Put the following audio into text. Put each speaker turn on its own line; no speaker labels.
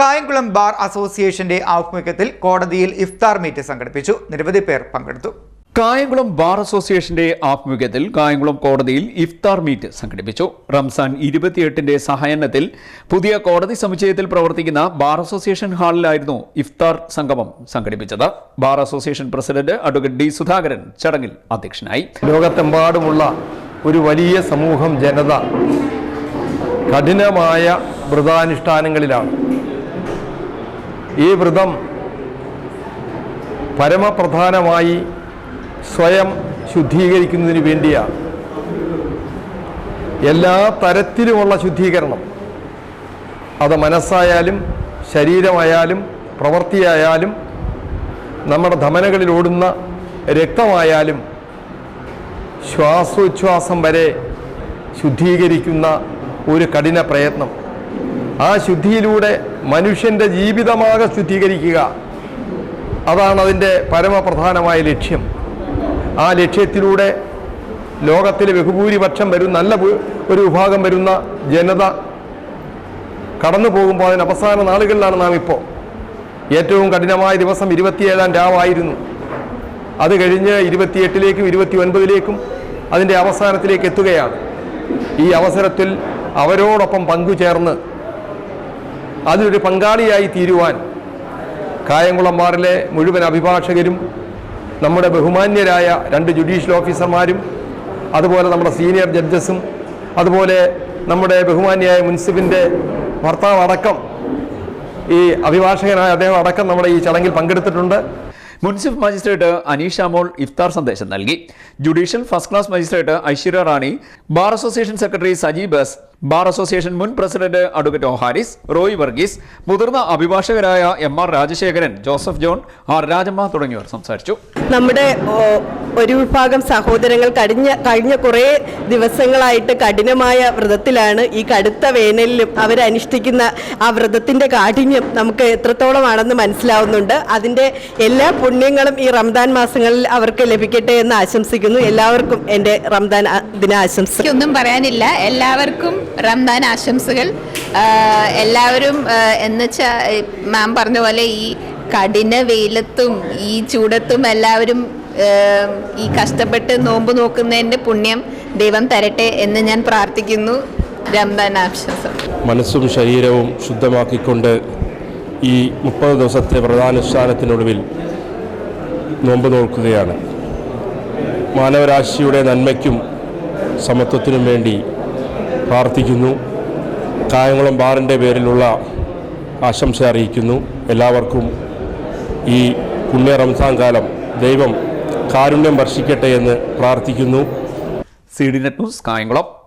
Kayamkulam bar അസോസിയേഷന്റെ ആഭിമുഖ്യത്തിൽ കോടതിയിൽ ഇഫ്താർ മീറ്റ് സംഘടിപ്പിച്ചു. നിരവധി പേർ പങ്കെടുത്തു.
കായംകുളം ബാർ അസോസിയേഷന്റെ ആഭിമുഖ്യത്തിൽ കായംകുളം കോടതിയിൽ ഇഫ്താർ മീറ്റ് സംഘടിപ്പിച്ചു. റംസാൻ ഇരുപത്തിയെട്ടിന്റെ സഹായനത്തിൽ പുതിയ കോടതി സമുച്ചയത്തിൽ പ്രവർത്തിക്കുന്ന ബാർ അസോസിയേഷൻ ഹാളിലായിരുന്നു ഇഫ്താർ സംഗമം സംഘടിപ്പിച്ചത്. Bar association president advocate D Sudhakaran ചടങ്ങിൽ അധ്യക്ഷനായി.
ലോകത്തെമ്പാടുമുള്ള ഒരു വലിയ സമൂഹം ജനത കഠിനമായ വ്രതാനുഷ്ഠാനങ്ങളിലാണ്. ഈ വ്രതം പരമപ്രധാനമായി സ്വയം ശുദ്ധീകരിക്കുന്നതിന് വേണ്ടിയാണ് എല്ലാ തരത്തിലുമുള്ള ശുദ്ധീകരണം. അത് മനസ്സായാലും ശരീരമായാലും പ്രവൃത്തിയായാലും നമ്മുടെ ധമനകളിൽ ഓടുന്ന രക്തമായാലും ശ്വാസോച്ഛ്വാസം വരെ ശുദ്ധീകരിക്കുന്ന ഒരു കഠിന പ്രയത്നം. ആ ശുദ്ധിയിലൂടെ മനുഷ്യന്റെ ജീവിതമാകെ ശുദ്ധീകരിക്കുക. അതാണ് അതിന്റെ പരമപ്രധാനമായ ലക്ഷ്യം. ആ ലക്ഷ്യത്തിലൂടെ ലോകത്തിലെ ബഹുഭൂരിപക്ഷം വരുന്ന നല്ല ഒരു വിഭാഗം വരുന്ന ജനത കടന്നു പോകുമ്പോൾ അതിന് അവസാന നാളുകളിലാണ് നാം ഇപ്പോൾ. ഏറ്റവും കഠിനമായ ദിവസം ഇരുപത്തിയേഴാം രാവായിരുന്നു. അത് കഴിഞ്ഞ് ഇരുപത്തിയെട്ടിലേക്കും ഇരുപത്തി ഒൻപതിലേക്കും അതിന്റെ അവസാനത്തിലേക്ക് എത്തുകയാണ്. ഈ അവസരത്തിൽ അവരോടൊപ്പം പങ്കുചേർന്ന് അതിലൊരു പങ്കാളിയായി തീരുവാൻ കായംകുളം ബാറിലെ മുഴുവൻ അഭിഭാഷകരും നമ്മുടെ ബഹുമാന്യരായ രണ്ട് ജുഡീഷ്യൽ ഓഫീസർമാരും അതുപോലെ നമ്മുടെ സീനിയർ ജഡ്ജസും അതുപോലെ നമ്മുടെ ബഹുമാന്യായ മുൻസിഫിന്റെ ഭർത്താവ് അടക്കം ഈ അഭിഭാഷകനായ അദ്ദേഹം അടക്കം നമ്മുടെ ഈ ചടങ്ങിൽ പങ്കെടുത്തിട്ടുണ്ട്.
മുൻസിഫ് മജിസ്ട്രേറ്റ് അനീഷ മോൾ ഇഫ്താർ സന്ദേശം നൽകി. Judicial first class magistrate Aishwarya Rani bar association secretary Sajeeb bar association മുൻ പ്രസിഡന്റ് അഡ്വക്കേറ്റ് ഓഹാരിസ് റോയ് വർഗീസ് മുതിർന്ന അഭിഭാഷകരായ M R Rajasekharan Joseph John R Rajamma തുടങ്ങിയവർ സംസാരിച്ചു.
നമ്മുടെ ഒരു വിഭാഗം സഹോദരങ്ങൾ കഴിഞ്ഞ കഴിഞ്ഞ കുറേ ദിവസങ്ങളായിട്ട് കഠിനമായ വ്രതത്തിലാണ് ഈ കടുത്ത വേനലിലും അവരനുഷ്ഠിക്കുന്ന ആ വ്രതത്തിന്റെ കാഠിന്യം നമുക്ക് എത്രത്തോളമാണെന്ന് മനസ്സിലാവുന്നുണ്ട്. അതിന്റെ എല്ലാ പുണ്യങ്ങളും ഈ റംദാൻ മാസങ്ങളിൽ അവർക്ക് ലഭിക്കട്ടെ എന്ന് ആശംസിക്കുന്നു. എല്ലാവർക്കും എന്റെ റംദാൻ ദിനാശംസ
ഒന്നും പറയാനില്ല. എല്ലാവർക്കും റംദാൻ ആശംസകൾ. എല്ലാവരും എന്നുവെച്ചാൽ മാം പറഞ്ഞ പോലെ ഈ കഠിന വെയിലത്തും ഈ ചൂടത്തും എല്ലാവരും ഈ കഷ്ടപ്പെട്ട് നോമ്പ് നോക്കുന്നതിന്റെ പുണ്യം ദൈവം തരട്ടെ എന്ന് ഞാൻ പ്രാർത്ഥിക്കുന്നു. റംദാൻ ആശംസ
മനസ്സും ശരീരവും ശുദ്ധമാക്കിക്കൊണ്ട് ഈ മുപ്പത് ദിവസത്തെ വ്രതാനുഷ്ഠാനത്തിനൊടുവിൽ നോമ്പ് നോക്കുകയാണ് മാനവരാശിയുടെ നന്മയ്ക്കും സമത്വത്തിനും വേണ്ടി പ്രാർത്ഥിക്കുന്നു. കായംകുളം ബാറിന്റെ പേരിലുള്ള ആശംസ അറിയിക്കുന്നു. എല്ലാവർക്കും ഈ പുണ്യ റംസാൻ കാലം ദൈവം കാരുണ്യം വർഷിക്കട്ടെ എന്ന് പ്രാർത്ഥിക്കുന്നു.
C D net news Kayamkulam.